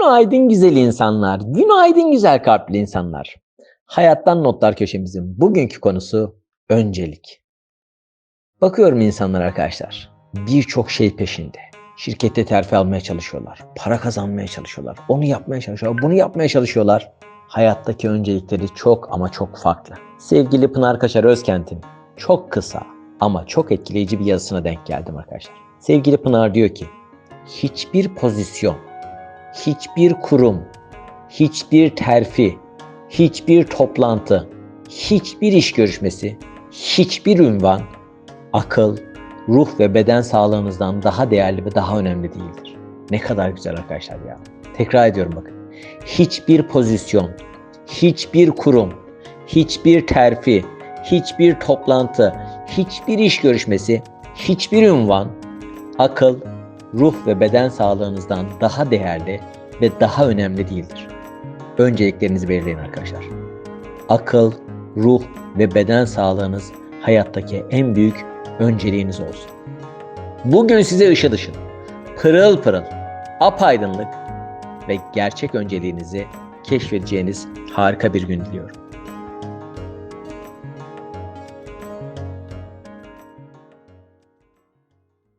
Günaydın güzel insanlar, günaydın güzel kalpli insanlar. Hayattan Notlar köşemizin bugünkü konusu öncelik. Bakıyorum insanlar arkadaşlar, birçok şey peşinde. Şirkette terfi almaya çalışıyorlar, para kazanmaya çalışıyorlar, onu yapmaya çalışıyorlar, bunu yapmaya çalışıyorlar. Hayattaki öncelikleri çok ama çok farklı. Sevgili Pınar Kaşar Özkent'in çok kısa ama çok etkileyici bir yazısına denk geldim arkadaşlar. Sevgili Pınar diyor ki, hiçbir pozisyon hiçbir kurum, hiçbir terfi, hiçbir toplantı, hiçbir iş görüşmesi, hiçbir ünvan akıl, ruh ve beden sağlığınızdan daha değerli ve daha önemli değildir. Ne kadar güzel arkadaşlar ya. Tekrar ediyorum bakın. Hiçbir pozisyon, hiçbir kurum, hiçbir terfi, hiçbir toplantı, hiçbir iş görüşmesi, hiçbir ünvan akıl, ruh ve beden sağlığınızdan daha değerli ve daha önemli değildir. Önceliklerinizi belirleyin arkadaşlar. Akıl, ruh ve beden sağlığınız hayattaki en büyük önceliğiniz olsun. Bugün size ışıl ışıl, pırıl pırıl, apaydınlık ve gerçek önceliğinizi keşfedeceğiniz harika bir gün diliyorum.